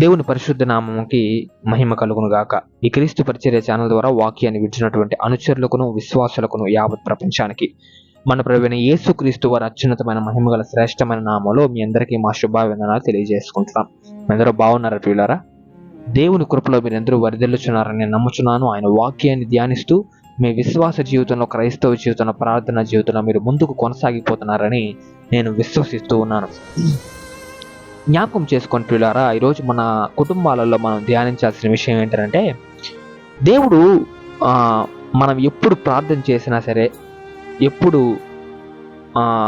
దేవుని పరిశుద్ధ నామముకి మహిమ కలుగును గాక ఈ క్రీస్తు పరిచర్య ఛానల్ ద్వారా వాక్యాన్ని విడిచినటువంటి అనుచరులకును విశ్వాసులకును యావత్ ప్రపంచానికి. మన ప్రవీణ యేసు క్రీస్తు వారి అత్యున్నతమైన మహిమగల శ్రేష్టమైన నామంలో మీ అందరికీ మా శుభాభివందనాలు తెలియజేసుకుంటున్నాం. మీ అందరూ బాగున్నారా ప్రియులారా? దేవుని కృపలో మీరు ఎందరూ వరిదెల్లుచున్నారని నమ్ముచున్నాను. ఆయన వాక్యాన్ని ధ్యానిస్తూ మీ విశ్వాస జీవితంలో క్రైస్తవ జీవితంలో ప్రార్థన జీవితంలో మీరు ముందుకు కొనసాగిపోతున్నారని నేను విశ్వసిస్తూ ఉన్నాను. జ్ఞాపకం చేసుకొని ప్రియులారా ఈరోజు మన కుటుంబాలలో మనం ధ్యానించాల్సిన విషయం ఏంటంటే దేవుడు మనం ఎప్పుడు ప్రార్థన చేసినా సరే ఎప్పుడు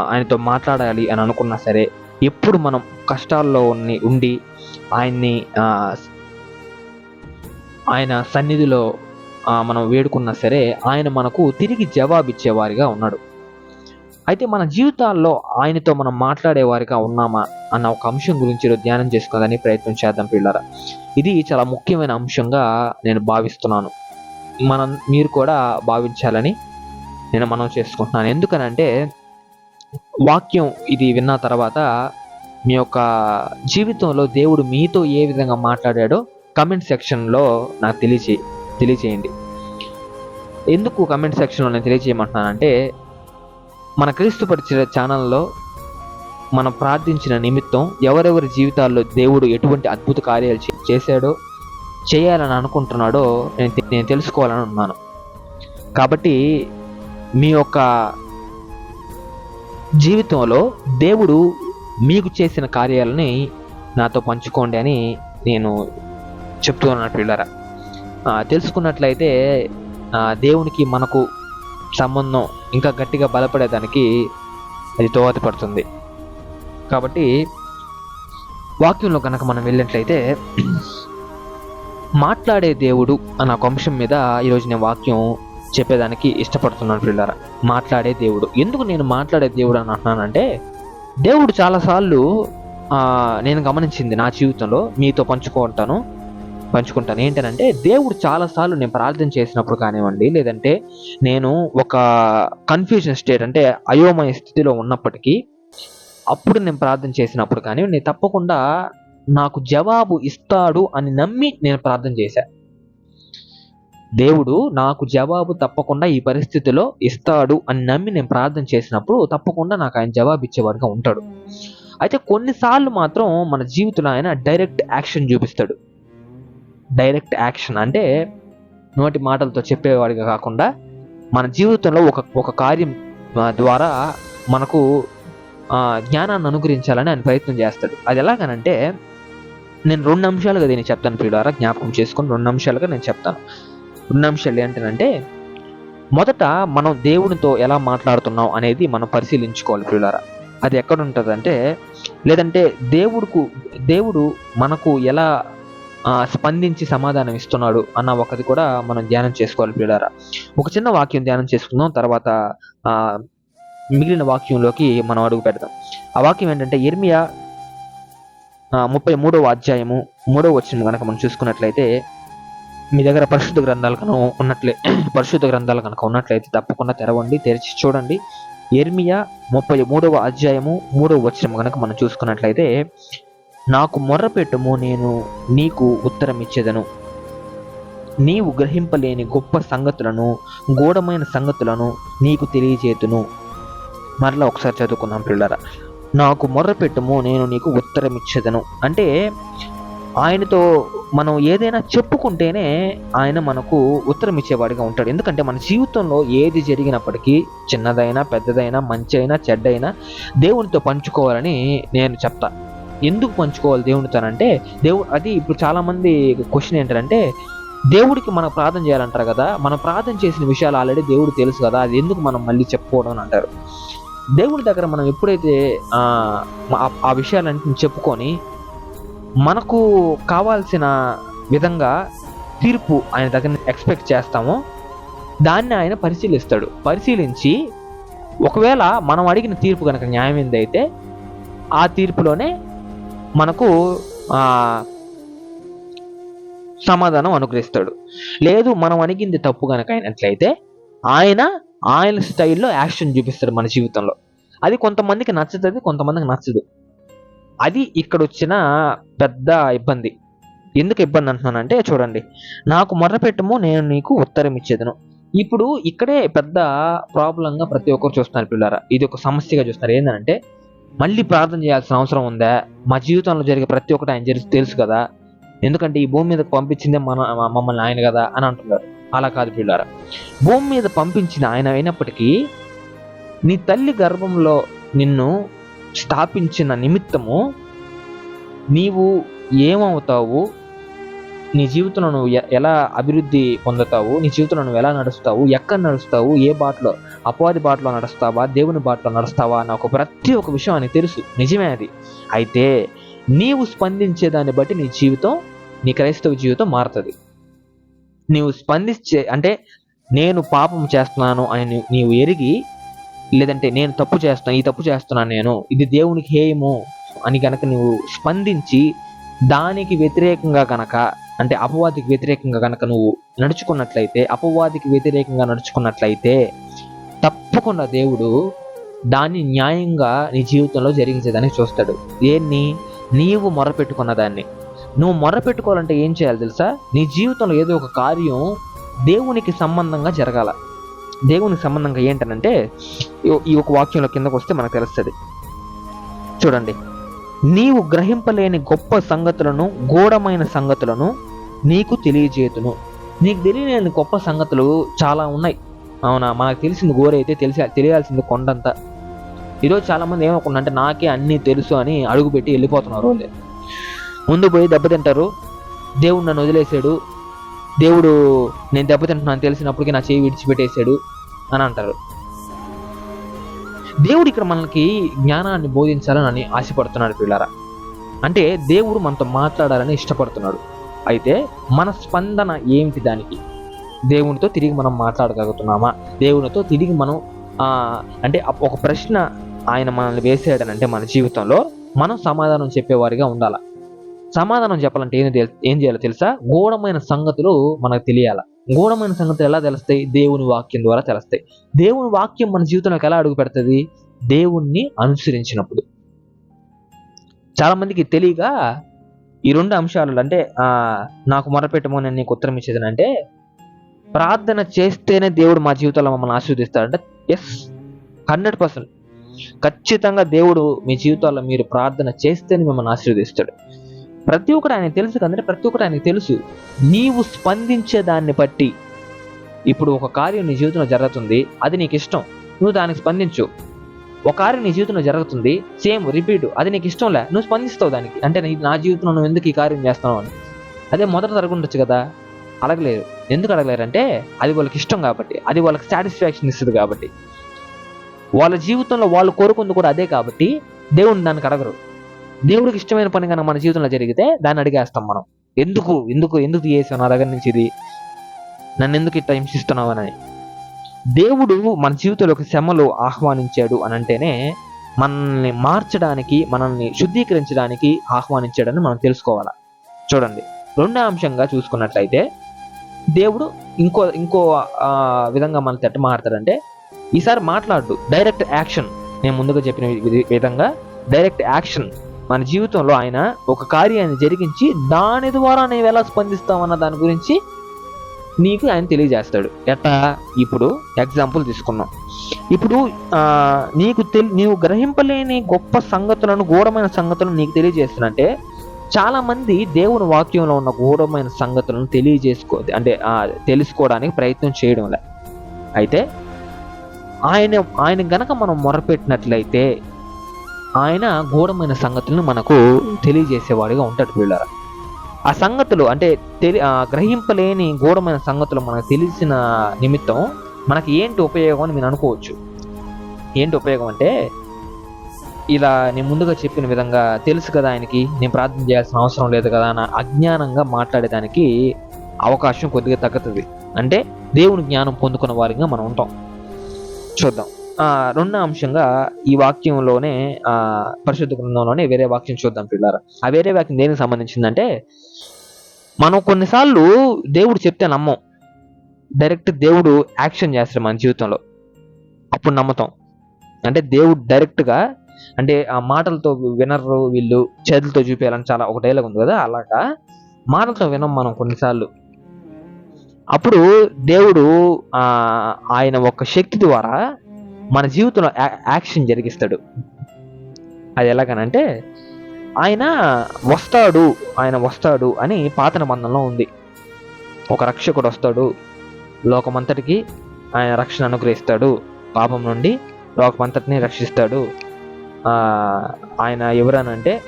ఆయనతో మాట్లాడాలి అని అనుకున్నా సరే ఎప్పుడు మనం కష్టాల్లో ఉన్ని ఉండి ఆయన్ని ఆయన సన్నిధిలో మనం వేడుకున్నా సరే ఆయన మనకు తిరిగి జవాబిచ్చేవారిగా ఉన్నాడు. అయితే మన జీవితాల్లో ఆయనతో మనం మాట్లాడేవారిగా ఉన్నామా అన్న ఒక అంశం గురించి ధ్యానం చేసుకోవాలని ప్రయత్నం చేద్దాం పిల్లరా ఇది చాలా ముఖ్యమైన అంశంగా నేను భావిస్తున్నాను. మనం మీరు కూడా భావించాలని నేను మనం చేసుకుంటున్నాను. ఎందుకనంటే వాక్యం ఇది విన్న తర్వాత మీ యొక్క జీవితంలో దేవుడు మీతో ఏ విధంగా మాట్లాడాడో కమెంట్ సెక్షన్లో నాకు తెలియచే తెలియచేయండి. ఎందుకు కమెంట్ సెక్షన్లో నేను తెలియజేయమంటున్నానంటే మన క్రీస్తు పరిచయ ఛానల్లో మనం ప్రార్థించిన నిమిత్తం ఎవరెవరి జీవితాల్లో దేవుడు ఎటువంటి అద్భుత కార్యాలు చేశాడో చేయాలని అనుకుంటున్నాడో నేను నేను తెలుసుకోవాలని ఉన్నాను. కాబట్టి మీ యొక్క జీవితంలో దేవుడు మీకు చేసిన కార్యాలని నాతో పంచుకోండి అని నేను చెప్తూ ఉన్నట్టు తెలుసుకున్నట్లయితే దేవునికి మనకు సంబంధం ఇంకా గట్టిగా బలపడేదానికి అది దోహదపడుతుంది కాబట్టి వాక్యంలో కనుక మనం వెళ్ళినట్లయితే మాట్లాడే దేవుడు అన్న ఒక అంశం మీద ఈరోజు నేను వాక్యం చెప్పేదానికి ఇష్టపడుతున్నాను పిల్లరా మాట్లాడే దేవుడు. ఎందుకు నేను మాట్లాడే దేవుడు అని అంటున్నానంటే దేవుడు చాలాసార్లు నేను గమనించింది నా జీవితంలో మీతో పంచుకుంటాను పంచుకుంటాను. ఏంటంటే దేవుడు చాలాసార్లు నేను ప్రార్థన చేసినప్పుడు కానివ్వండి లేదంటే నేను ఒక కన్ఫ్యూజన్ స్టేట్ అంటే అయోమయ స్థితిలో ఉన్నప్పటికీ అప్పుడు నేను ప్రార్థన చేసినప్పుడు కానీ నేను తప్పకుండా నాకు జవాబు ఇస్తాడు అని నమ్మి నేను ప్రార్థన చేశా. దేవుడు నాకు జవాబు తప్పకుండా ఈ పరిస్థితిలో ఇస్తాడు అని నమ్మి నేను ప్రార్థన చేసినప్పుడు తప్పకుండా నాకు ఆయన జవాబు ఇచ్చేవాడిగా ఉంటాడు. అయితే కొన్నిసార్లు మాత్రం మన జీవితంలో ఆయన డైరెక్ట్ యాక్షన్ చూపిస్తాడు. డైరెక్ట్ యాక్షన్ అంటే నోటి మాటలతో చెప్పేవాడిగా కాకుండా మన జీవితంలో ఒక ఒక కార్యం ద్వారా మనకు జ్ఞానాన్ని అనుగ్రహించాలని ఆయన ప్రయత్నం చేస్తాడు. అది ఎలాగనంటే నేను రెండు అంశాలుగా దీన్ని చెప్తాను ప్రియుడారా జ్ఞాపకం చేసుకొని రెండు అంశాలుగా నేను చెప్తాను. రెండు అంశాలు ఏంటంటే మొదట మనం దేవునితో ఎలా మాట్లాడుతున్నాం అనేది మనం పరిశీలించుకోవాలి ప్రియులారా. అది ఎక్కడ ఉంటుందంటే లేదంటే దేవుడుకు దేవుడు మనకు ఎలా స్పందించి సమాధానం ఇస్తున్నాడు అన్న ఒకటి కూడా మనం ధ్యానం చేసుకోవాలి ప్రియులారా ఒక చిన్న వాక్యం ధ్యానం చేసుకుందాం తర్వాత మిగిలిన వాక్యంలోకి మనం అడుగు పెడదాం. ఆ వాక్యం ఏంటంటే ఇర్మియా ముప్పై మూడవ అధ్యాయము మూడవ వచ్చిన కనుక మనం చూసుకున్నట్లయితే మీ దగ్గర పరిశుద్ధ గ్రంథాలు కనుక ఉన్నట్లే పరిశుద్ధ గ్రంథాలు కనుక ఉన్నట్లయితే తప్పకుండా తెరవండి తెరిచి చూడండి. ఎర్మియా ముప్పై మూడవ అధ్యాయము మూడవ వచ్చిన కనుక మనం చూసుకున్నట్లయితే నాకు మొర్రపెట్టుము నేను నీకు ఉత్తరం ఇచ్చేదను నీవు గ్రహింపలేని గొప్ప సంగతులను గూఢమైన సంగతులను నీకు తెలియజేతును. మరలా ఒకసారి చదువుకున్నాం పిల్లరా. నాకు మొర్రపెట్టుము నేను నీకు ఉత్తరం ఇచ్చేదను అంటే ఆయనతో మనం ఏదైనా చెప్పుకుంటేనే ఆయన మనకు ఉత్తరం ఇచ్చేవాడిగా ఉంటాడు. ఎందుకంటే మన జీవితంలో ఏది జరిగినప్పటికీ చిన్నదైనా పెద్దదైనా మంచి అయినా చెడ్డైనా దేవునితో పంచుకోవాలని నేను చెప్తాను ఎందుకు పంచుకోవాలి దేవునితోనంటే దేవుడు అది ఇప్పుడు చాలామంది క్వశ్చన్ ఏంటంటే దేవుడికి మనం ప్రార్థన చేయాలంటారు కదా మనం ప్రార్థన చేసిన విషయాలు ఆల్రెడీ దేవుడు తెలుసు కదా అది ఎందుకు మనం మళ్ళీ చెప్పుకోవడం అని అంటారు. దేవుడి దగ్గర మనం ఎప్పుడైతే ఆ, విషయాలన్నింటిని చెప్పుకొని మనకు కావాల్సిన విధంగా తీర్పు ఆయన దగ్గర ఎక్స్పెక్ట్ చేస్తామో దాన్ని ఆయన పరిశీలిస్తాడు. పరిశీలించి ఒకవేళ మనం అడిగిన తీర్పు కనుక న్యాయమైనది అయితే ఆ తీర్పులోనే మనకు సమాధానం అనుగ్రహిస్తాడు. లేదు మనం అడిగింది తప్పు కనుక అయినట్లయితే ఆయన ఆయన స్టైల్లో యాక్షన్ చూపిస్తాడు మన జీవితంలో. అది కొంతమందికి నచ్చుతుంది కొంతమందికి నచ్చదు. అది ఇక్కడ వచ్చిన పెద్ద ఇబ్బంది. ఎందుకు ఇబ్బంది అంటున్నానంటే చూడండి. నాకు మొర్రపెట్టము నేను నీకు ఉత్తరం ఇచ్చేదను. ఇప్పుడు ఇక్కడే పెద్ద ప్రాబ్లంగా ప్రతి ఒక్కరు చూస్తున్నారు పిల్లరా. ఇది ఒక సమస్యగా చూస్తున్నారు. ఏంటంటే మళ్ళీ ప్రార్థన చేయాల్సిన అవసరం ఉందా? మా జీవితంలో జరిగే ప్రతి ఒక్కటి ఆయన జరిగి తెలుసు కదా. ఎందుకంటే ఈ భూమి మీద పంపించిందే మన మమ్మల్ని ఆయన కదా అని అంటున్నారు. అలా కాదు పిల్లారా భూమి మీద పంపించిన ఆయన అయినప్పటికీ నీ తల్లి గర్భంలో నిన్ను స్థాపించిన నిమిత్తము నీవు ఏమవుతావు? నీ జీవితంలో నువ్వు ఎ- ఎలా అభివృద్ధి పొందుతావు? నీ జీవితంలో నువ్వు ఎలా నడుస్తావు? ఎక్కడ నడుస్తావు? ఏ బాటలో అపవాది బాటలో నడుస్తావా? దేవుని బాటలో నడుస్తావా? అన్న ఒక ప్రతి ఒక్క విషయం అని తెలుసు. నిజమే అది. అయితే నీవు స్పందించే దాన్ని బట్టి నీ జీవితం నీ క్రైస్తవ జీవితం మారుతుంది. నీవు స్పందించే అంటే నేను పాపం చేస్తున్నాను అని నీవు ఎరిగి లేదంటే నేను తప్పు చేస్తున్నాను ఈ తప్పు చేస్తున్నాను నేను ఇది దేవునికి హేయము అని కనుక నువ్వు స్పందించి దానికి వ్యతిరేకంగా కనుక అంటే అపవాదికి వ్యతిరేకంగా కనుక నువ్వు నడుచుకున్నట్లయితే అపవాదికి వ్యతిరేకంగా నడుచుకున్నట్లయితే తప్పకుండా దేవుడు దాన్ని న్యాయంగా నీ జీవితంలో జరిగించేదానికి చూస్తాడు. దేన్ని? నీవు మొరపెట్టుకున్న దాన్ని. నువ్వు మొరపెట్టుకోవాలంటే ఏం చేయాలి తెలుసా? నీ జీవితంలో ఏదో ఒక కార్యం దేవునికి సంబంధంగా జరగాల. దేవునికి సంబంధంగా ఏంటనంటే ఈ ఒక వాక్యంలో కిందకు వస్తే మనకు తెలుస్తుంది. చూడండి. నీవు గ్రహింపలేని గొప్ప సంగతులను గూఢమైన సంగతులను నీకు తెలియజేతును నీకు తెలియలేని గొప్ప సంగతులు చాలా ఉన్నాయి. అవునా? మనకు తెలిసింది గోర అయితే తెలిసి తెలియాల్సింది కొండంత. ఈరోజు చాలా మంది అంటే నాకే అన్నీ తెలుసు అని అడుగుపెట్టి వెళ్ళిపోతున్నారు వాళ్ళే. ముందు పోయి దెబ్బతింటారు దేవుడు నన్ను వదిలేశాడు. దేవుడు నేను దెబ్బతింటున్నాను తెలిసినప్పటికీ నా చేయి విడిచిపెట్టేశాడు అని అంటారు. దేవుడు ఇక్కడ మనకి జ్ఞానాన్ని బోధించాలని ఆశపడుతున్నాడు పిల్లరా. అంటే దేవుడు మనతో మాట్లాడాలని ఇష్టపడుతున్నాడు. అయితే మన స్పందన ఏమిటి దానికి? దేవునితో తిరిగి మనం మాట్లాడగలుగుతున్నామా? దేవునితో తిరిగి మనం అంటే ఒక ప్రశ్న ఆయన మనల్ని వేసాడనంటే మన జీవితంలో మనం సమాధానం చెప్పేవారిగా ఉండాలి. సమాధానం చెప్పాలంటే ఏం ఏం చేయాలో తెలుసా? గూఢమైన సంగతులు మనకు తెలియాలి. గూఢమైన సంగతులు ఎలా తెలుస్తాయి? దేవుని వాక్యం ద్వారా తెలుస్తాయి. దేవుని వాక్యం మన జీవితంలోకి ఎలా అడుగు పెడుతుంది? దేవుణ్ణి అనుసరించినప్పుడు. చాలా మందికి తెలియక ఈ రెండు అంశాలు అంటే ఆ, నాకు మొరపెట్టమో నేను నీకు ఉత్తరం ఇచ్చేది అంటే ప్రార్థన చేస్తేనే దేవుడు మా జీవితంలో మమ్మల్ని ఆశీర్వదిస్తాడంటే ఎస్ హండ్రెడ్ పర్సెంట్ ఖచ్చితంగా దేవుడు మీ జీవితాల్లో మీరు ప్రార్థన చేస్తేనే మిమ్మల్ని ఆశీర్వదిస్తాడు. ప్రతి ఒక్కరు ఆయన తెలుసు కదంటే ప్రతి ఒక్కరు ఆయనకు తెలుసు. నీవు స్పందించే దాన్ని బట్టి ఇప్పుడు ఒక కార్యం నీ జీవితంలో జరుగుతుంది అది నీకు ఇష్టం నువ్వు దానికి స్పందించు. ఒక కార్యం నీ జీవితంలో జరుగుతుంది సేమ్ రిపీట్ అది నీకు ఇష్టంలే నువ్వు స్పందిస్తావు దానికి. అంటే నా జీవితంలో నువ్వు ఎందుకు ఈ కార్యం చేస్తున్నావు అని. అదే మొదట జరగundొచ్చు కదా అడగలేరు. ఎందుకు అడగలేరు అంటే అది వాళ్ళకి ఇష్టం కాబట్టి అది వాళ్ళకి సాటిస్ఫాక్షన్ ఇస్తుంది కాబట్టి. వాళ్ళ జీవితంలో వాళ్ళు కోరుకుంది కూడా అదే కాబట్టి దేవుని దానికి అడగరు. దేవుడికి ఇష్టమైన పని కనుక మన జీవితంలో జరిగితే దాన్ని అడిగేస్తాం మనం. ఎందుకు? ఎందుకు? ఎందుకు చేసావు నా దగ్గర నుంచి ఇది. నన్ను ఎందుకు ఇట్లా హింసిస్తున్నావు అని. దేవుడు మన జీవితంలోకి శ్రమలు ఆహ్వానించాడు అని అంటేనే మనల్ని మార్చడానికి మనల్ని శుద్ధీకరించడానికి ఆహ్వానించాడని మనం తెలుసుకోవాలి? చూడండి. రెండో అంశంగా చూసుకున్నట్లయితే దేవుడు ఇంకో ఇంకో విధంగా మన తట్టు మారుతాడంటే ఈసారి మాట్లాడు. Direct action. నేను ముందుగా చెప్పిన విధంగా డైరెక్ట్ యాక్షన్. మన జీవితంలో ఆయన ఒక కార్యాన్ని జరిగించి దాని ద్వారా నీవు ఎలా స్పందిస్తావన్న దాని గురించి నీకు ఆయన తెలియజేస్తాడు. ఎట్లా ఇప్పుడు ఎగ్జాంపుల్ తీసుకున్నాం ఇప్పుడు నీకు తెలి నీవు గ్రహింపలేని గొప్ప సంగతులను గూఢమైన సంగతులను నీకు తెలియజేస్తున్నంటే చాలా మంది దేవుని వాక్యంలో ఉన్న గూఢమైన సంగతులను తెలియజేసుకో అంటే తెలుసుకోవడానికి ప్రయత్నం చేయడం లే అయితే ఆయన ఆయన గనక మనం మొరపెట్టినట్లయితే ఆయన ఘోరమైన సంగతులను మనకు తెలియజేసేవాడిగా ఉంటాడు వీళ్ళరా ఆ సంగతులు అంటే తెలి ఆ, గ్రహింపలేని ఘోరమైన సంగతులు మనకు తెలిసిన నిమిత్తం మనకి ఏంటి ఉపయోగం అని మీరు అనుకోవచ్చు. ఏంటి ఉపయోగం అంటే ఇలా నేను ముందుగా చెప్పిన విధంగా తెలుసు కదా ఆయనకి నేను ప్రార్థన చేయాల్సిన అవసరం లేదు కదా అని అజ్ఞానంగా మాట్లాడేదానికి అవకాశం కొద్దిగా తగ్గుతుంది. అంటే దేవుని జ్ఞానం పొందుకున్న వారిగా మనం ఉంటాం. చూద్దాం. రెండో అంశంగా ఈ వాక్యంలోనే ఆ, పరిశుద్ధ గ్రంథంలోనే వేరే వాక్యం చూద్దాం పిల్లారా ఆ వేరే వాక్యం దేనికి సంబంధించిందంటే మనం కొన్నిసార్లు దేవుడు చెప్తే నమ్మం. డైరెక్ట్ దేవుడు యాక్షన్ చేస్తాడు మన జీవితంలో. అప్పుడు నమ్ముతాం. అంటే దేవుడు డైరెక్ట్గా అంటే ఆ మాటలతో వినరు వీళ్ళు చేతులతో చూపేయాలని చాలా ఒక డైలాగ్ ఉంది కదా అలాగా మాటలతో వినం మనం కొన్నిసార్లు. అప్పుడు దేవుడు ఆయన ఒక శక్తి ద్వారా మన జీవితంలో యాక్షన్ జరిగిస్తాడు. అది ఎలాగనంటే ఆయన వస్తాడు ఆయన వస్తాడు అని పాత నిబంధనలో ఉంది. ఒక రక్షకుడు వస్తాడు లోకమంతటికి ఆయన రక్షణ అనుగ్రహిస్తాడు. పాపం నుండి లోకమంతటిని రక్షిస్తాడు. ఆయన ఎవరనంటే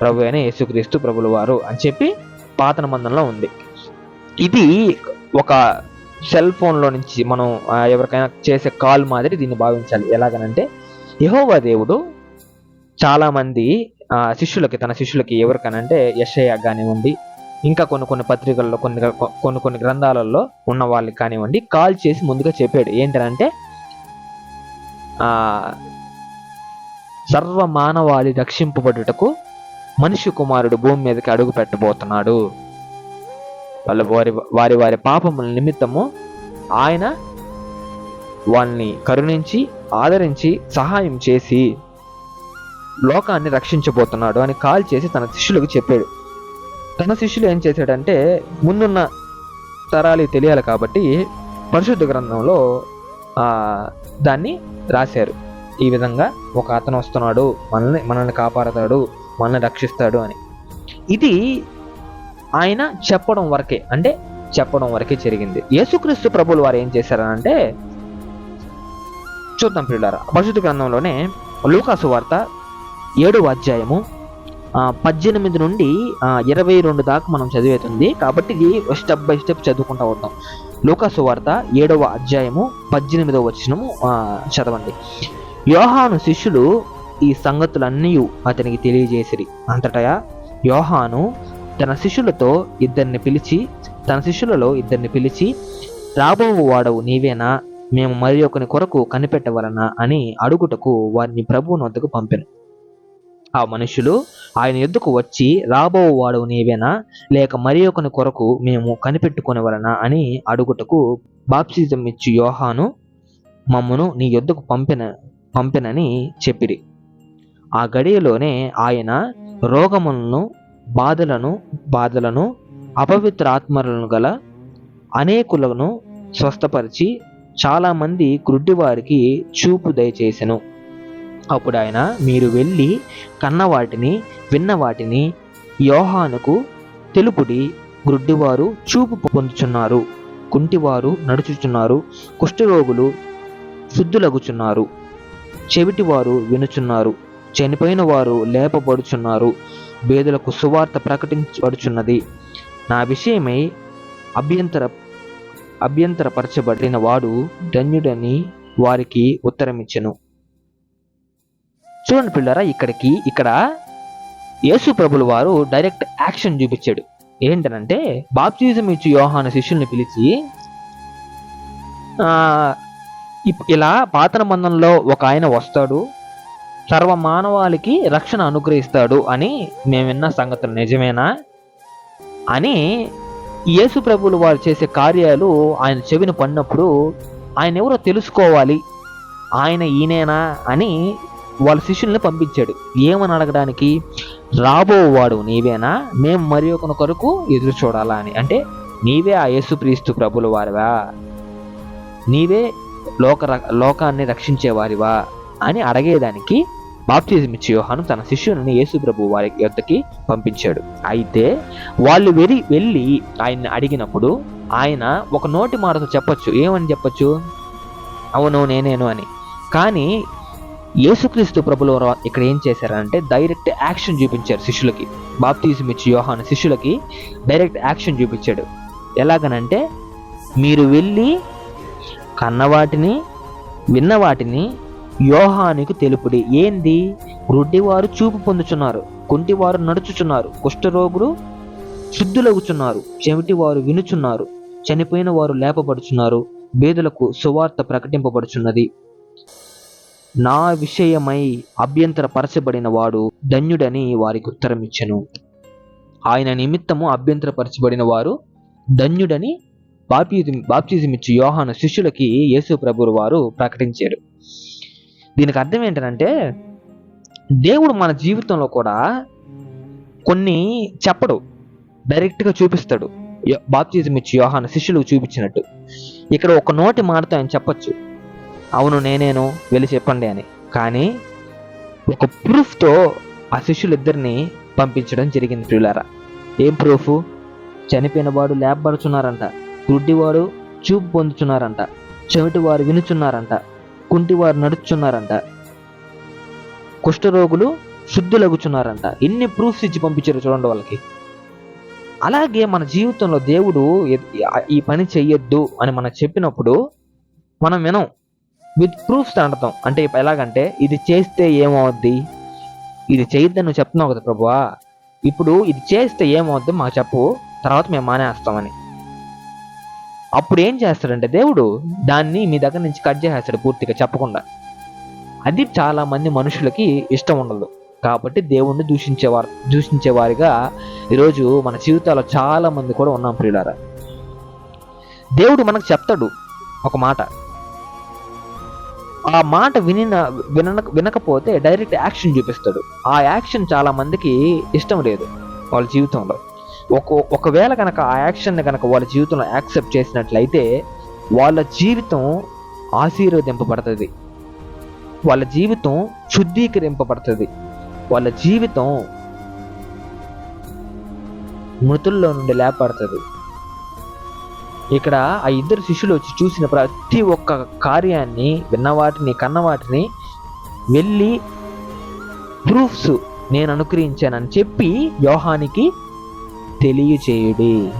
ప్రభు అయిన యేసుక్రీస్తు ప్రభుల వారు అని చెప్పి పాత నిబంధనలో ఉంది. ఇది ఒక సెల్ ఫోన్లో నుంచి మనం ఎవరికైనా చేసే కాల్ మాదిరి దీన్ని భావించాలి. ఎలాగనంటే యహోవా దేవుడు చాలామంది శిష్యులకి తన శిష్యులకి ఎవరికనంటే యశయ కానివ్వండి ఇంకా కొన్ని కొన్ని పత్రికల్లో కొన్ని కొన్ని కొన్ని గ్రంథాలలో ఉన్న వాళ్ళకి కానివ్వండి కాల్ చేసి ముందుగా చెప్పాడు. ఏంటంటే సర్వ మానవాళి రక్షింపబడుటకు మనిషి కుమారుడు భూమి మీదకి అడుగు పెట్టబోతున్నాడు. వాళ్ళ వారి వారి వారి పాపముల నిమిత్తము ఆయన వాళ్ళని కరుణించి ఆదరించి సహాయం చేసి లోకాన్ని రక్షించబోతున్నాడు అని కాల్ చేసి తన శిష్యులకు చెప్పాడు. తన శిష్యులు ఏం చేశాడంటే ముందున్న తరాలు తెలియాలి కాబట్టి పరిశుద్ధ గ్రంథంలో దాన్ని రాశారు. ఈ విధంగా ఒక అతను వస్తున్నాడు మనల్ని మనల్ని కాపాడతాడు మనల్ని రక్షిస్తాడు అని. ఇది ఆయన చెప్పడం వరకే అంటే చెప్పడం వరకే జరిగింది. యేసుక్రీస్తు ప్రభులు వారు ఏం చేశారనంటే చూద్దాం పిల్లారా పరిశుద్ధ గ్రంథంలోనే లూకాసు వార్త ఏడవ అధ్యాయము పద్దెనిమిది నుండి ఇరవై రెండు దాకా మనం చదివేతుంది. కాబట్టి ఇది స్టెప్ బై స్టెప్ చదువుకుంటా వద్దాం. లూకాసు వార్త ఏడవ అధ్యాయము పద్దెనిమిదవ వచనము చదవండి. యోహాను శిష్యులు ఈ సంగతులన్నీ అతనికి తెలియజేసిరి. అంతటా యోహాను తన శిష్యులతో ఇద్దరిని పిలిచి తన శిష్యులలో ఇద్దరిని పిలిచి రాబోవు వాడవు నీవేనా? మేము మరి ఒకని కొరకు కనిపెట్టవలనా? అని అడుగుటకు వారిని ప్రభువుని వద్దకు పంపెను. ఆ మనుషులు ఆయన ఎద్దుకు వచ్చి రాబోవు వాడవు నీవేనా? లేక మరి ఒకని కొరకు మేము కనిపెట్టుకునేవలనా? అని అడుగుటకు బాప్సిజం ఇచ్చి యోహాను మమ్మను నీ యొద్దకు పంపిన పంపినని చెప్పిరి. ఆ గడియలోనే ఆయన రోగములను బాధలను బాధలను అపవిత్ర ఆత్మలను గల అనేకులను స్వస్థపరిచి చాలామంది గ్రుడ్డివారికి చూపు దయచేసెను. అప్పుడు ఆయన మీరు వెళ్ళి కన్న వాటిని విన్న వాటిని యోహానుకు తెలుపుడి. గ్రుడ్డివారు చూపు పొందుచున్నారు. కుంటివారు నడుచుచున్నారు. కుష్ఠరోగులు శుద్ధులగుచున్నారు. చెవిటివారు వినుచున్నారు. చనిపోయిన వారు లేపబడుచున్నారు. బేదలకు సువార్త ప్రకటించబడుచున్నది. నా విషయమై అభ్యంతర అభ్యంతరపరచబడిన వాడు ధన్యుడని వారికి ఉత్తరమిచ్చెను. చూడండి పిల్లరా ఇక్కడికి ఇక్కడ యేసు ప్రభుల వారు డైరెక్ట్ యాక్షన్ చూపించాడు. ఏంటనంటే బాప్తిజం ఇచ్చి యోహాన శిష్యుల్ని పిలిచి ఇలా పాత మందంలో ఒక ఆయన వస్తాడు సర్వ మానవాళికి రక్షణ అనుగ్రహిస్తాడు అని మేము విన్న సంగతులు నిజమేనా? అని యేసు ప్రభులు వారు చేసే కార్యాలు ఆయన చెవిన పడినప్పుడు ఆయన ఎవరో తెలుసుకోవాలి ఆయన ఈయనేనా అని వాళ్ళ శిష్యుల్ని పంపించాడు. ఏమని అడగడానికి? రాబోవాడు నీవేనా? మేము మరి ఒకరి కొరకు ఎదురు చూడాలా అని. అంటే నీవే ఆ యేసుక్రీస్తు ప్రభుల వారివా? నీవే లోక లోకాన్ని రక్షించేవారివా అని అడిగేదానికి బాప్తిజం ఇచ్చే యోహాను తన శిష్యుని యేసుప్రభు వారి యొద్దకి పంపించాడు. అయితే వాళ్ళు వెరి వెళ్ళి ఆయన్ని అడిగినప్పుడు ఆయన ఒక నోటి మాటతో చెప్పొచ్చు. ఏమని చెప్పొచ్చు? అవును నేనేను అని. కానీ యేసుక్రీస్తు ప్రభుల వారు ఇక్కడ ఏం చేశారంటే డైరెక్ట్ యాక్షన్ చూపించారు శిష్యులకి. బాప్తిజం ఇచ్చి యోహాను శిష్యులకి డైరెక్ట్ యాక్షన్ చూపించాడు. ఎలాగనంటే మీరు వెళ్ళి కన్నవాటిని విన్నవాటిని యోహానికి తెలుపుడి ఏంది? గ్రుడ్డివారు చూపు పొందుచున్నారు కుంటివారు నడుచుచున్నారు కుష్ఠరోగులు శుద్ధులగుచున్నారు చెవిటివారు వినుచున్నారు చనిపోయిన వారు లేపబడుచున్నారు బేదులకు సువార్త ప్రకటింపబడుచున్నది. నా విషయమై అభ్యంతరపరచబడిన వాడు ధన్యుడని వారికి ఉత్తరం ఇచ్చెను ఆయన నిమిత్తము అభ్యంతరపరచబడిన వారు ధన్యుడని బాప్తిజం బాప్తిజం యోహాను శిష్యులకి యేసు ప్రభువు వారు ప్రకటించారు. దీనికి అర్థం ఏంటంటే దేవుడు మన జీవితంలో కూడా కొన్ని చెప్పడు. డైరెక్ట్గా చూపిస్తాడు. బాప్తిజం ఇచ్చి యోహాను శిష్యులకు చూపించినట్టు. ఇక్కడ ఒక నోటి మాటతో ఆయన చెప్పొచ్చు. అవును నేనేను వెళ్ళి చెప్పండి అని. కానీ ఒక ప్రూఫ్తో ఆ శిష్యులిద్దరిని పంపించడం జరిగింది ప్రియులారా. ఏం ప్రూఫ్? చనిపోయిన వాడు లేపబడుచున్నారంట. గుడ్డివాడు చూపు పొందుచున్నారంట. చెవిటి వారు వినుచున్నారంట. కుంటివారు నడుచున్నారంట కుష్ఠరోగులు శుద్ధులగుచున్నారంట. ఎన్ని ప్రూఫ్స్ ఇచ్చి పంపించారు చూడండి వాళ్ళకి. అలాగే మన జీవితంలో దేవుడు ఈ పని చెయ్యొద్దు అని మనం చెప్పినప్పుడు మనం వినం. విత్ ప్రూఫ్స్ అంటాం అంటే ఎలాగంటే ఇది చేస్తే ఏమవుద్ది? ఇది చేయొద్దని నువ్వు చెప్తున్నావు కదా ప్రభువా. ఇప్పుడు ఇది చేస్తే ఏమవుద్ది మాకు చెప్పు. తర్వాత మేము మానేస్తామని. అప్పుడు ఏం చేస్తాడంటే దేవుడు దాన్ని మీ దగ్గర నుంచి కట్ చేసేస్తాడు పూర్తిగా చెప్పకుండా. అది చాలా మంది మనుషులకి ఇష్టం ఉండదు. కాబట్టి దేవుణ్ణి దూషించేవారు దూషించేవారిగా ఈరోజు మన జీవితాల్లో చాలా మంది కూడా ఉన్నాం ప్రియులారా. దేవుడు మనకు చెప్తాడు ఒక మాట. ఆ మాట వినిన విన వినకపోతే డైరెక్ట్ యాక్షన్ చూపిస్తాడు. ఆ యాక్షన్ చాలా మందికి ఇష్టం లేదు వాళ్ళ జీవితంలో. ఒక ఒకవేళ కనుక ఆ యాక్షన్ని కనుక వాళ్ళ జీవితంలో యాక్సెప్ట్ చేసినట్లయితే వాళ్ళ జీవితం ఆశీర్వదింపబడుతుంది. వాళ్ళ జీవితం శుద్ధీకరింపబడుతుంది. వాళ్ళ జీవితం మృతుల్లో నుండి లేపడుతుంది. ఇక్కడ ఆ ఇద్దరు శిష్యులు వచ్చి చూసిన ప్రతి ఒక్క కార్యాన్ని విన్నవాటిని కన్నవాటిని కన్న వాటిని వెళ్ళి ప్రూఫ్స్ నేను అనుకరించానని చెప్పి యోహానికి తెలియచేయుడి.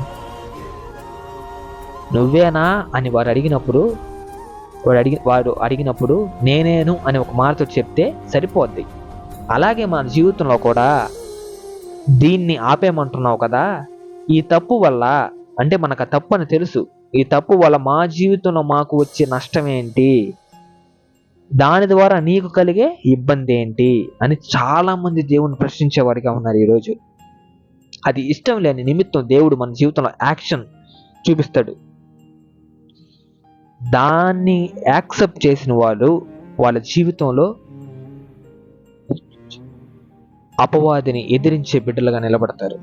నువ్వేనా? అని వారు అడిగినప్పుడు వాడు అడిగి వాడు అడిగినప్పుడు నేనేను అని ఒక మాటతో చెప్తే సరిపోద్ది. అలాగే మన జీవితంలో కూడా దీన్ని ఆపేయమంటున్నావు కదా? ఈ తప్పు వల్ల అంటే మనకు తప్పు అని తెలుసు. ఈ తప్పు వల్ల మా జీవితంలో మాకు వచ్చే నష్టం ఏంటి? దాని ద్వారా నీకు కలిగే ఇబ్బంది ఏంటి? అని చాలామంది దేవుని ప్రశ్నించేవారిగా ఉన్నారు ఈరోజు. అది ఇష్టం లేని నిమిత్తం దేవుడు మన జీవితంలో యాక్షన్ చూపిస్తాడు. దాన్ని యాక్సెప్ట్ చేసిన వాళ్ళు వాళ్ళ జీవితంలో అపవాదిని ఎదిరించే బిడ్డలుగా నిలబడతారు.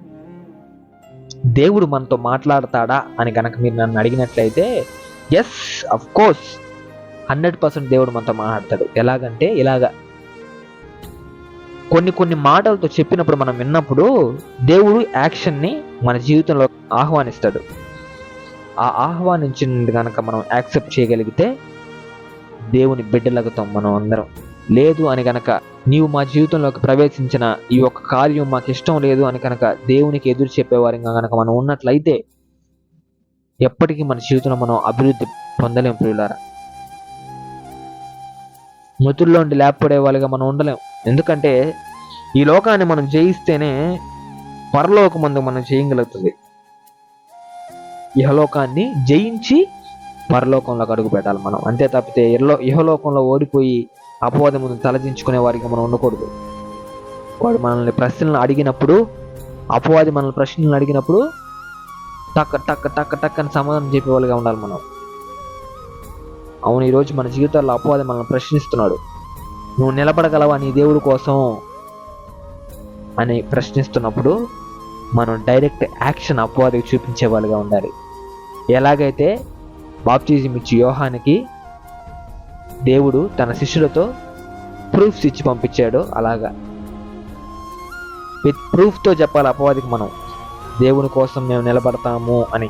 దేవుడు మనతో మాట్లాడతాడా అని కనుక మీరు నన్ను అడిగినట్లయితే yes of course hundred percent దేవుడు మనతో మాట్లాడతాడు. ఎలాగంటే ఇలాగా కొన్ని కొన్ని మాటలతో చెప్పినప్పుడు మనం విన్నప్పుడు దేవుడు యాక్షన్ని మన జీవితంలో ఆహ్వానిస్తాడు. ఆ ఆహ్వానించిన కనుక మనం యాక్సెప్ట్ చేయగలిగితే దేవుని బిడ్డలగుతాం మనం అందరం. లేదు అని కనుక నీవు మా జీవితంలోకి ప్రవేశించిన ఈ యొక్క కార్యం మాకు ఇష్టం లేదు అని కనుక దేవునికి ఎదురు చెప్పేవారిగా కనుక మనం ఉన్నట్లయితే ఎప్పటికీ మన జీవితంలో మనం అభివృద్ధి పొందలేం ప్రియులారా. మృతుల్లో ఉండి లేపడే వాళ్ళుగా మనం ఉండలేం. ఎందుకంటే ఈ లోకాన్ని మనం జయిస్తేనే పరలోకమందు మనం చేయగలుగుతుంది ఇహలోకాన్ని జయించి పరలోకంలోకి అడుగు పెట్టాలి మనం. అంతే తప్పితే ఇహలో ఇహలోకంలో ఓడిపోయి అపవాదం ముందు తలదించుకునే వారికి మనం ఉండకూడదు. వాడు మనల్ని ప్రశ్నలు అడిగినప్పుడు అపవాది మనల్ని ప్రశ్నలు అడిగినప్పుడు టక్ టక్ టక్ టక్ అని సమాధానం చెప్పేవాళ్ళుగా ఉండాలి మనం. అవును ఈరోజు మన జీవితాల్లో అపవాది మనల్ని ప్రశ్నిస్తున్నాడు. నువ్వు నిలబడగలవా నీ దేవుడి కోసం అని ప్రశ్నిస్తున్నప్పుడు మనం డైరెక్ట్ యాక్షన్ అపవాదికి చూపించే వాళ్ళుగా ఉండాలి. ఎలాగైతే బాప్టిజం ఇచ్చి యోహానికి దేవుడు తన శిష్యులతో ప్రూఫ్స్ ఇచ్చి పంపించాడు అలాగా. విత్ ప్రూఫ్తో చెప్పాలి అపవాదికి మనం దేవుని కోసం మేము నిలబడతాము అని.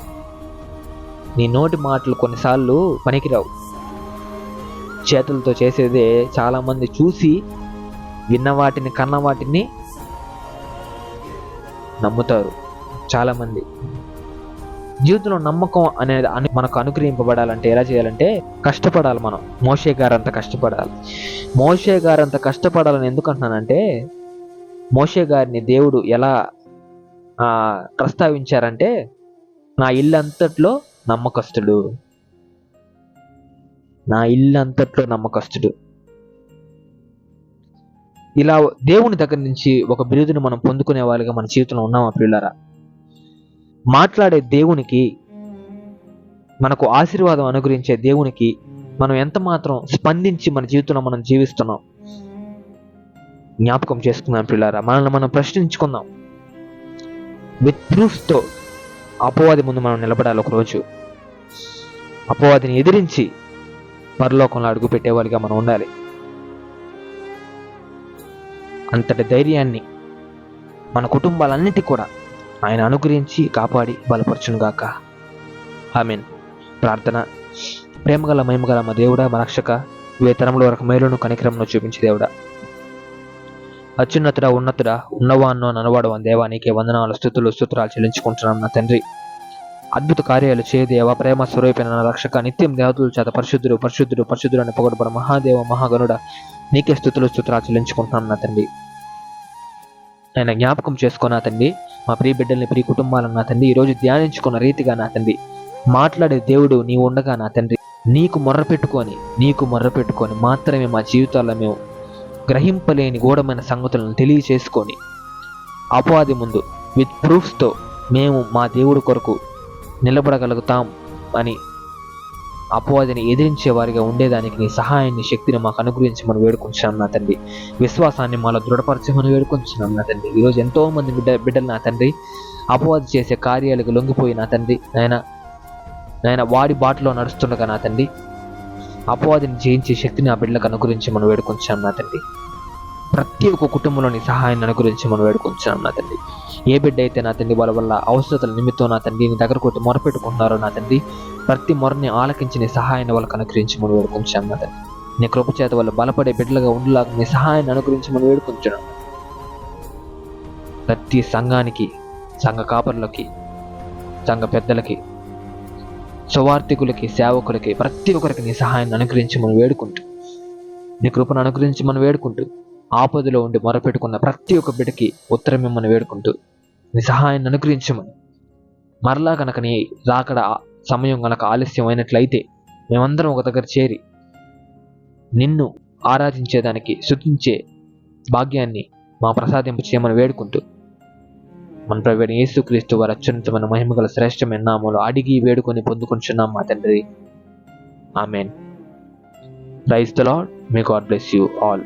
నీ నోటి మాటలు కొన్నిసార్లు పనికిరావు. చేతులతో చేసేదే చాలామంది చూసి విన్న వాటిని కన్న వాటిని నమ్ముతారు. చాలామంది. జీవితంలో నమ్మకం అనేది అను మనకు అనుగ్రహింపబడాలంటే ఎలా చేయాలంటే కష్టపడాలి మనం. మోషే గారు అంత కష్టపడాలి. మోషే గారు అంత కష్టపడాలని ఎందుకు అంటున్నానంటే మోషే గారిని దేవుడు ఎలా ప్రస్తావించారంటే నా ఇల్లు అంతట్లో నమ్మకస్తుడు. నా ఇల్లు అంతట్లో నమ్మకస్తుడు. ఇలా దేవుని దగ్గర నుంచి ఒక బిరుదును మనం పొందుకునే వాళ్ళుగా మన జీవితంలో ఉన్నామా పిల్లరా మాట్లాడే దేవునికి మనకు ఆశీర్వాదం అనుగ్రహించే దేవునికి మనం ఎంత మాత్రం స్పందించి మన జీవితంలో మనం జీవిస్తున్నాం? జ్ఞాపకం చేసుకుందాం పిల్లారా మనల్ని మనం ప్రశ్నించుకుందాం. విత్ ప్రూఫ్స్తో అపవాది ముందు మనం నిలబడాలి ఒకరోజు. అపవాదిని ఎదిరించి పరలోకంలో అడుగుపెట్టేవారిగా మనం ఉండాలి. అంతటి ధైర్యాన్ని మన కుటుంబాలన్నిటి కూడా ఆయన అనుగ్రహించి కాపాడి బలపరచునుగాక. ఆమెన్. ప్రార్థన. ప్రేమగల మహిమగల మా దేవుడా మా రక్షక వేతనంలో వరకు మేలును కనికరమును చూపించి దేవుడా. అత్యున్నతుడా ఉన్నతుడా ఉన్నవాన్నో ననవాడు అని దేవా నీకే వందనాలు స్థుతులు స్తోత్రాలు చెల్లించుకుంటున్నాం నా తండ్రి. అద్భుత కార్యాలు చేయదేవ ప్రేమ స్వరూపైన రక్షక. నిత్యం దేవతల చేత పరిశుద్ధుడు పరిశుద్ధుడు పరిశుద్ధుడు అని పొగడబడ మహాదేవ మహాగణుడ నీకే స్థుతులు స్థుతురా చెల్లించుకుంటున్నాను నా తండ్రి. ఆయన జ్ఞాపకం చేసుకున్న తండ్రి. మా ప్రియ బిడ్డల్ని ప్రియ కుటుంబాలను నా తండ్రి. ఈరోజు ధ్యానించుకున్న రీతిగా నా తండ్రి. మాట్లాడే దేవుడు నీవు ఉండగా నా తండ్రి. నీకు మొర్ర పెట్టుకొని నీకు మొర్ర పెట్టుకొని మాత్రమే మా జీవితాల్లో మేము గ్రహింపలేని గూఢమైన సంగతులను తెలియచేసుకొని అపవాది ముందు విత్ ప్రూఫ్స్తో మేము మా దేవుడి కొరకు నిలబడగలుగుతాం అని అపవాదిని ఎదిరించే వారిగా ఉండేదానికి నీ సహాయాన్ని శక్తిని మాకు అనుగ్రహించమని మనం వేడుకుంటున్నాం నా తండ్రి. విశ్వాసాన్ని మాలో దృఢపరచమని వేడుకుంటున్నాం నా తండ్రి. ఈరోజు ఎంతో మంది బిడ్డ బిడ్డలు నా తండ్రి. అపవాది చేసే కార్యాలకు లొంగిపోయి నా తండ్రి. నాయన నాయన వాడి బాటలో నడుస్తుండగా నా తండ్రి. అపవాదిని జయించే శక్తిని ఆ బిడ్డలకు అనుగ్రహించమని మనం వేడుకుంటున్నాం నా తండ్రి. ప్రతి ఒక్క కుటుంబంలోని సహాయాన్ని అనుగురించి మనం వేడుకుంటున్నాం నా తండ్రి. ఏ బిడ్డ అయితే నా తండ్రి వాళ్ళ వల్ల అవసరతల నిమిత్తం నా తండ్రి నీ దగ్గరకు వచ్చి మొరపెట్టుకుంటున్నారో నా తండ్రి ప్రతి మొరని ఆలకించి నీ సహాయాన్ని వాళ్ళకి అనుగ్రహించి మనం వేడుకుంటున్నాం నా తండ్రి. నీ కృప చేత వాళ్ళు బలపడే బిడ్డలుగా ఉండేలాగా నీ సహాయాన్ని అనుగ్రహించి మనం వేడుకుంటున్నాం ప్రతి సంఘానికి సంఘ కాపర్లకి సంఘ పెద్దలకి సువార్థికులకి సేవకులకి ప్రతి ఒక్కరికి నీ సహాయాన్ని అనుగ్రహించి మనం వేడుకుంటూ నీ కృపను అనుగ్రహించి మనం వేడుకుంటూ ఆపదలో ఉండి మొరపెట్టుకున్న ప్రతి ఒక్క బిడ్డకి ఉత్తరం ఇమ్మని వేడుకుంటూ నీ సహాయాన్ని అనుగ్రహించమని. మరలా కనుక నీ రాకడ సమయం గనక ఆలస్యం అయినట్లయితే మేమందరం ఒక దగ్గర చేరి నిన్ను ఆరాధించేదానికి శుతించే భాగ్యాన్ని మా ప్రసాదింపు చేయమని వేడుకుంటూ మన ప్రవేణ యేసుక్రీస్తు వారి అత్యున్నతమైన మహిమగల శ్రేష్టమైన నామలు అడిగి వేడుకొని పొందుకుంటున్నాం మా తండ్రి. Amen. Praise the Lord may God bless you all.